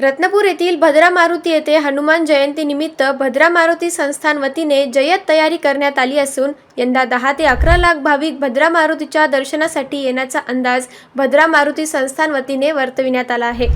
रत्नपूर येथील भद्रा मारुती येथे हनुमान जयंतीनिमित्त भद्रा मारुती संस्थान वतीने जय्यत तयारी करण्यात आली असून यंदा दहा ते अकरा लाख भाविक भद्रा मारुतीच्या दर्शनासाठी येण्याचा अंदाज भद्रा मारुती संस्थान वतीने वर्तविण्यात आला आहे.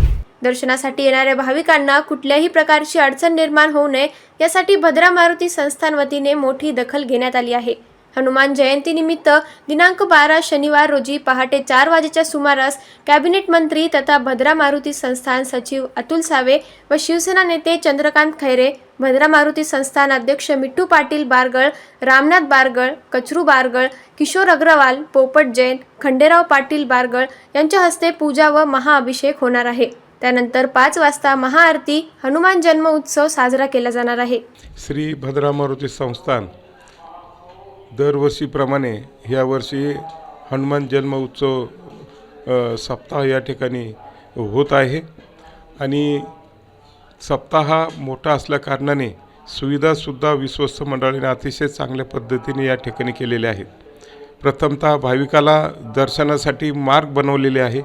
दर्शनासाठी येणाऱ्या भाविकांना कुठल्याही प्रकारची अडचण निर्माण होऊ नये यासाठी भद्रा मारुती संस्थान वतीने मोठी दखल घेण्यात आली आहे. हनुमान जयंतीनिमित्त दिनांक बारा शनिवार रोजी पहाटे चार वाजेच्या सुमारास कॅबिनेट मंत्री तथा भद्रा मारुती संस्थान सचिव अतुल सावे व शिवसेना नेते चंद्रकांत खैरे भद्रा मारुती संस्थान अध्यक्ष मिठ्ठू पाटील बारगळ रामनाथ बारगळ कचरू बारगळ किशोर अग्रवाल पोपट जैन खंडेराव पाटील बारगळ यांच्या हस्ते पूजा व महाअभिषेक होणार आहे. त्यानंतर पाच वाजता महाआरती हनुमान जन्म उत्सव साजरा केला जाणार आहे. श्री भद्रा मारुती संस्थान दरवर्षीप्रमाणे ह्यावर्षी हनुमान जन्म उत्सव सप्ताह या ठिकाणी होत आहे. आणि सप्ताह हा मोठा असल्याकारणाने सुविधासुद्धा विश्वस्त मंडळाने अतिशय चांगल्या पद्धतीने या ठिकाणी केलेल्या आहेत. प्रथमतः भाविकाला दर्शनासाठी मार्ग बनवलेले आहे.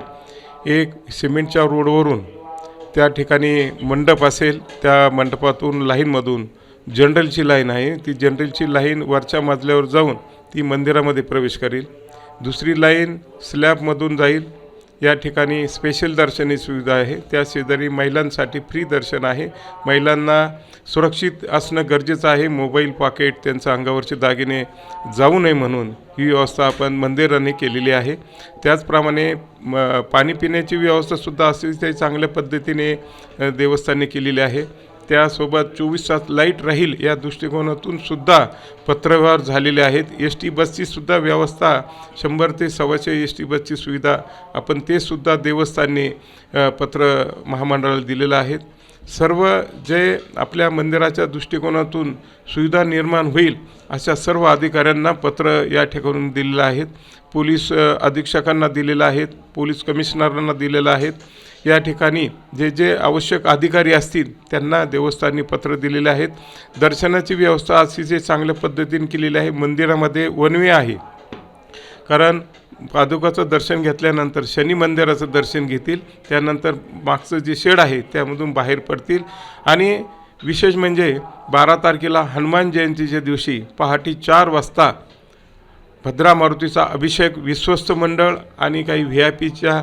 एक सिमेंटच्या रोडवरून त्या ठिकाणी मंडप असेल त्या मंडपातून लाईनमधून जनरलची लाईन आहे. ती जनरलची लाईन वरच्या मजल्यावर जाऊन ती मंदिरामध्ये प्रवेश करेल. दुसरी लाईन स्लॅबमधून जाईल. या ठिकाणी स्पेशल दर्शनी सुविधा आहे. त्या शेजारी महिलांसाठी फ्री दर्शन आहे. महिलांना सुरक्षित असणं गरजेचं आहे. मोबाईल पॉकेट त्यांच्या अंगावरचे दागिने जाऊ नये म्हणून ही व्यवस्था आपण मंदिराने केलेली आहे. त्याचप्रमाणे म पाणी पिण्याची व्यवस्थासुद्धा अतिशय चांगल्या पद्धतीने देवस्थानी केलेली आहे. त्यासोबत चोवीस तास लाइट राहील या दृष्टिकोनातून सुद्धा पत्रव्यवहार झालेले आहेत. एस टी बसचीसुद्धा व्यवस्था शंभर ते सव्वाशे एस टी बसची सुविधा आपण ते सुद्धा देवस्थानने पत्र महामंडळाला दिलेलं आहेत सर्व जे आपल्या मंदिराच्या दृष्टिकोनातून सुविधा निर्माण होईल अशा सर्व अधिकाऱ्यांना पत्र या ठिकाणून दिलेलं आहेत. पोलीस अधीक्षकांना दिलेलं आहेत पोलीस कमिशनरांना दिलेलं आहेत. या ठिकाणी जे जे आवश्यक अधिकारी असतील त्यांना देवस्थानी पत्र दिलेले आहेत. दर्शनाची व्यवस्था अतिशय चांगल्या पद्धतीने केलेली आहे. मंदिरामध्ये वनवे आहे. कारण पादुकाचं दर्शन घेतल्यानंतर शनी मंदिराचं दर्शन घेतील त्यानंतर मागचं जे शेड आहे त्यामधून बाहेर पडतील. आणि विशेष म्हणजे बारा तारखेला हनुमान जयंतीच्या दिवशी पहाटे चार वाजता भद्रा मारुतीचा अभिषेक विश्वस्त मंडळ आणि काही व्ही आय पीच्या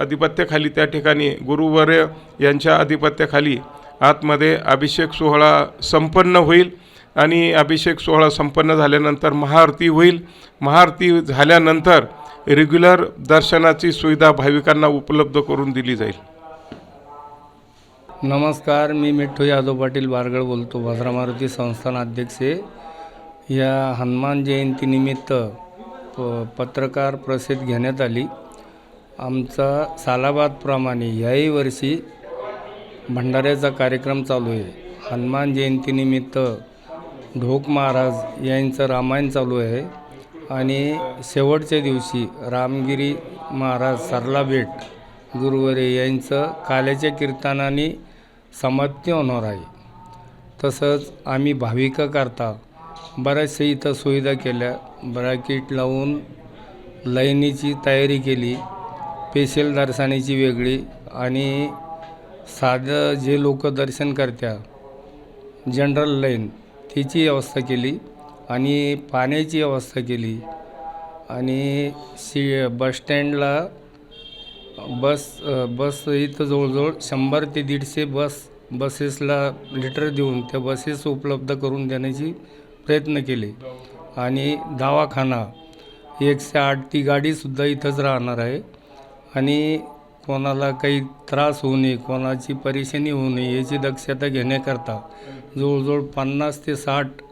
अधिपत्याखाली त्या ठिकाणी गुरुवर्य यांच्या अधिपत्याखाली आतमध्ये अभिषेक सोहळा संपन्न होईल. आणि अभिषेक सोहळा संपन्न झाल्यानंतर महाआरती होईल. महाआरती झाल्यानंतर रेग्युलर दर्शनाची सुविधा भाविकांना उपलब्ध करून दिली जाईल. नमस्कार मी मिठ्ठू यादव पाटील बारगळ बोलतो. भद्रा मारुती संस्थान अध्यक्ष. या हनुमान जयंतीनिमित्त प पत्रकार प्रसिद्ध घेण्यात आली. आमचा सालाबादप्रमाणे याही वर्षी भंडाऱ्याचा कार्यक्रम चालू आहे. हनुमान जयंतीनिमित्त ढोक महाराज यांचं रामायण चालू आहे. आणि शेवटच्या दिवशी रामगिरी महाराज सरला भेट. गुरुवरे यांचं काल्याच्या कीर्तनाने समाप्ती होणार आहे. तसंच आम्ही भाविकाकरता बऱ्याचशा इथं सुविधा केल्या. ब्रॅकेट लावून लाईनीची तयारी केली. स्पेशल दर्शनाची वेगळी आणि साधं जे लोक दर्शन करत्या. General line. हिची व्यवस्था केली आणि पाण्याची व्यवस्था केली. आणि सी बसस्टँडला बस बस इथं जवळजवळ शंभर ते दीडशे बस बसेसला लिटर देऊन त्या बसेस उपलब्ध करून देण्याची प्रयत्न केले. आणि दवाखाना एकशे आठ ती गाडीसुद्धा इथंच राहणार आहे. आणि कोणाला काही त्रास होऊ नये कोणाची परेशानी होऊ नये याची दक्षता घेण्याकरता जवळजवळ पन्नास ते साठ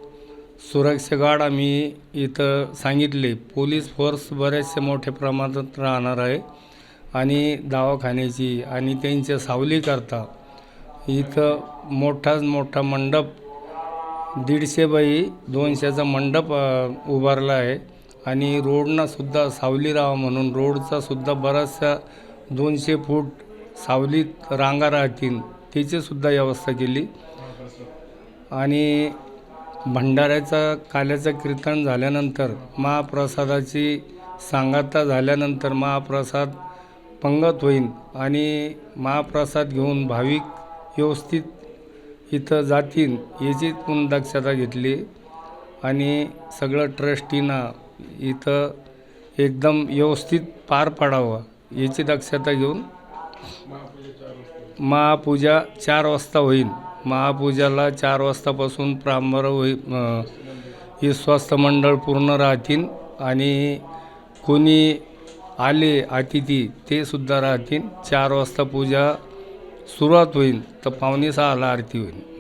सुरक्षा गार्ड आम्ही इथं सांगितले. पोलीस फोर्स बऱ्याचशा मोठ्या प्रमाणात राहणार आहे आणि दवाखान्याची आणि त्यांच्या सावलीकरता इथं मोठाच मोठा मंडप दीडशे बाई दोनशेचा मंडप उभारला आहे. आणि रोडनंसुद्धा सावली राहा म्हणून रोडचासुद्धा बराचसा दोनशे फूट सावलीत रांगा राहतील त्याचीसुद्धा व्यवस्था केली. आणि भंडाऱ्याचा काल्याचं कीर्तन झाल्यानंतर महाप्रसादाची सांगता झाल्यानंतर महाप्रसाद पंगत होईल आणि महाप्रसाद घेऊन भाविक व्यवस्थित इथं जातील याची पण दक्षता घेतली. आणि सगळं ट्रस्टीनं इथं एकदम व्यवस्थित पार पाडावं. याची दक्षता घेऊन महापूजा चार वाजता होईल. महापूजाला चार वाजतापासून प्रारंभ होईल. अं, स्वस्थ मंडळ पूर्ण राहतील आणि कोणी आले अतिथी ते सुद्धा राहतील. चार वाजता पूजा सुरुवात होईल. तर पावणे सहाला आरती होईल.